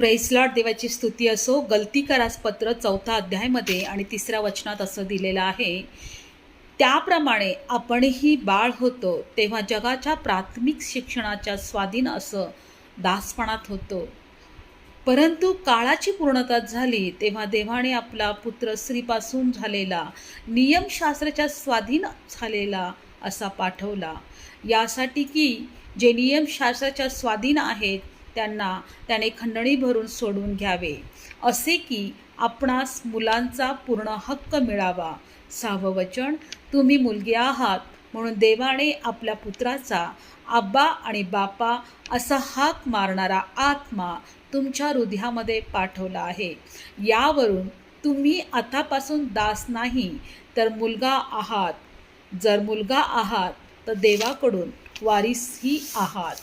प्रेसलॉट देवाची स्तुती असो गलती करास पत्र चौथा अध्यायमध्ये आणि तिसऱ्या वचनात असं दिलेलं आहे. त्याप्रमाणे आपणही बाळ होतो तेव्हा जगाच्या प्राथमिक शिक्षणाच्या स्वाधीन असं दासपणात होतो. परंतु काळाची पूर्णता झाली तेव्हा देवाने आपला पुत्र स्त्रीपासून झालेला नियमशास्त्राच्या स्वाधीन झालेला असा पाठवला. यासाठी की जे नियमशास्त्राच्या स्वाधीन आहेत त्यांना त्याने खंडणी भरून सोडून घ्यावे. असे की आपणास मुलांचा पूर्ण हक्क मिळावा. सहावं वचन तुम्ही मुलगी आहात म्हणून देवाने आपल्या पुत्राचा आब्बा आणि बापा असा हाक मारणारा आत्मा तुमच्या हृदयामध्ये पाठवला आहे. यावरून तुम्ही आतापासून दास नाही तर मुलगा आहात. जर मुलगा आहात तर देवाकडून वारीसही आहात.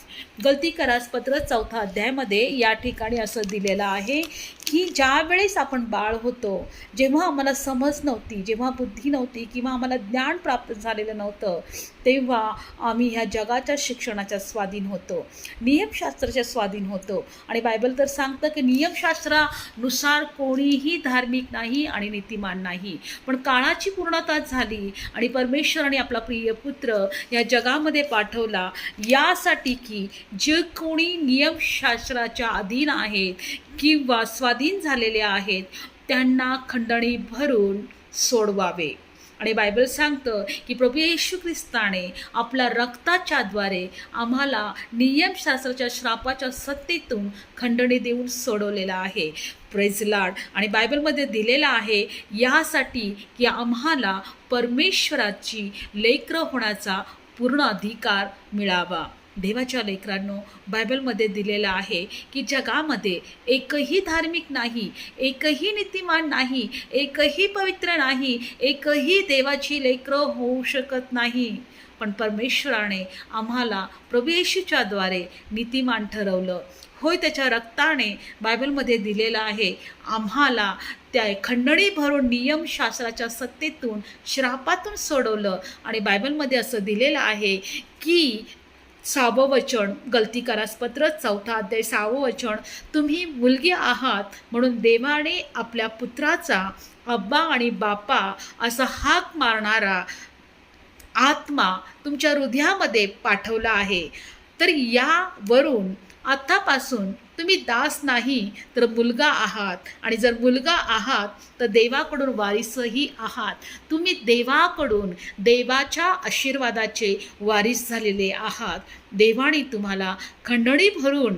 गलती करास पत्र चौथा अध्यायामध्ये या ठिकाणी असं दिलेलं आहे. की ज्यावेळेस आपण बाळ होतो जेव्हा आम्हाला समज नव्हती जेव्हा बुद्धी नव्हती किंवा आम्हाला ज्ञान प्राप्त झालेलं नव्हतं तेव्हा आम्ही ह्या जगाच्या शिक्षणाच्या स्वाधीन होतो. नियमशास्त्राच्या स्वाधीन होतो. आणि बायबल तर सांगतं की नियमशास्त्रानुसार कोणीही धार्मिक नाही आणि नीतिमान नाही. पण काळाची पूर्णता झाली आणि परमेश्वराने आपला प्रिय पुत्र या जगामध्ये पाठवला यासाठी की जे कोणी नियमशास्त्राच्या अधीन आहेत किंवा स्वाधीन झालेले आहेत त्यांना खंडणी भरून सोडवावे. आणि बायबल सांगतं की प्रभू येशू ख्रिस्ताने आपल्या रक्ताच्याद्वारे आम्हाला नियमशास्त्राच्या श्रापाच्या सत्तेतून खंडणी देऊन सोडवलेला आहे. प्रेझलाड आणि बायबलमध्ये दिलेला आहे यासाठी की आम्हाला परमेश्वराची लेकरं होण्याचा पूर्ण अधिकार मिळावा. देवाच्या लेकरांनो बायबलमध्ये दिलेलं आहे की जगामध्ये एकही धार्मिक नाही एकही नीतिमान नाही एकही पवित्र नाही एकही देवाची लेकरं होऊ शकत नाही. पण परमेश्वराने आम्हाला प्रवेशच्याद्वारे नीतिमान ठरवलं. होय त्याच्या रक्ताने बायबलमध्ये दिलेलं आहे आम्हाला त्या खंडणी भरून नियमशास्त्राच्या सत्तेतून श्रापातून सोडवलं. आणि बायबलमध्ये असं दिलेलं आहे की सहावं वचन गलती करासपत्र चौथा अध्याय सहावं वचन. तुम्ही मुलगी आहात म्हणून देवाने आपल्या पुत्राचा अब्बा आणि बापा असा हाक मारणारा आत्मा तुमच्या हृदयामध्ये पाठवला आहे. तर यावरून आत्तापासून तुम्ही दास नाही तर मुलगा आहात. आणि जर मुलगा आहात तर देवाकडून वारीसही आहात. तुम्ही देवाकडून देवाच्या आशीर्वादाचे वारीस झालेले आहात. देवाने तुम्हाला खंडणी भरून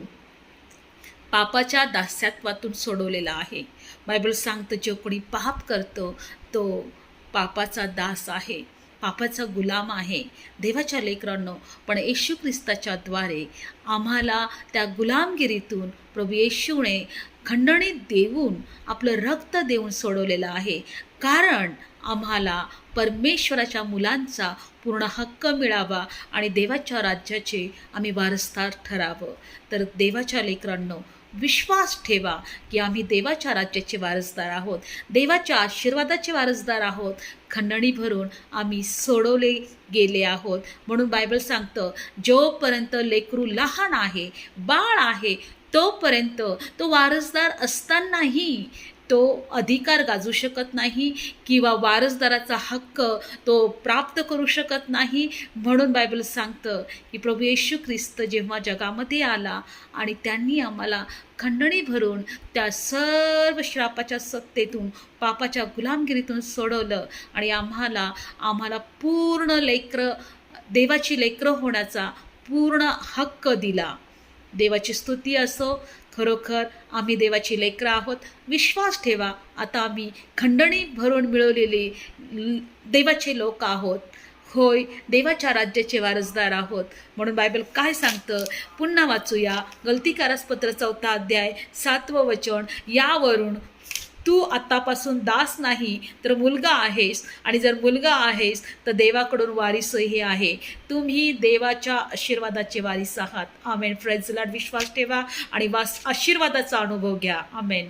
पापाच्या दास्यात्वातून सोडवलेला आहे. बायबल सांगतं जो कोणी पाप करतो तो पापाचा दास आहे. पापाचा गुलाम आहे. देवाच्या लेकरांनो पण येशू ख्रिस्ताच्या द्वारे आम्हाला त्या गुलामगिरीतून प्रभू येशूने खंडणी देऊन आपलं रक्त देऊन सोडवलेलं आहे. कारण आम्हाला परमेश्वराच्या मुलांचा पूर्ण हक्क मिळावा आणि देवाच्या राज्याचे आम्ही वारसदार ठरावं. तर देवाच्या लेकरांनो विश्वास ठेवा की आम्ही देवाच्या राज्याचे वारसदार आहोत देवाच्या आशीर्वादाचे वारसदार आहोत. खंडणी भरून आम्ही सोडवले गेले आहोत. म्हणून बायबल सांगतं जोपर्यंत लेकरू लहान आहे बाळ आहे तोपर्यंत तो वारसदार असतानाही तो अधिकार गाजू शकत नाही किंवा वारसदाराचा हक्क तो प्राप्त करू शकत नाही म्हणून बायबल सांगतं की प्रभू येशू ख्रिस्त जेव्हा जगामध्ये आला आणि त्यांनी आम्हाला खंडणी भरून त्या सर्व श्रापाच्या सत्तेतून पापाच्या गुलामगिरीतून सोडवलं आणि आम्हाला आम्हाला पूर्ण लेकरं देवाची लेकरं होण्याचा पूर्ण हक्क दिला. देवाची स्तुती असो खरोखर आम्ही देवाची लेकरं आहोत. विश्वास ठेवा आता आम्ही खंडणी भरून मिळवलेले देवाचे लोक आहोत. होय देवाच्या राज्याचे वारसदार आहोत. म्हणून बायबल काय सांगतं? पुन्हा वाचूया. गलतीकारास पत्र चौथा अध्याय सातवं वचन. यावरून तू आत्तापासून दास नाही तर मुलगा आहेस. आणि जर मुलगा आहेस तर देवाकडून वारिसही आहे. तुम्ही देवाच्या आशीर्वादाचे वारीस आहात. आमेन. फ्रेंड्सला विश्वास ठेवा आणि वास आशीर्वादाचा अनुभव घ्या. आमेन.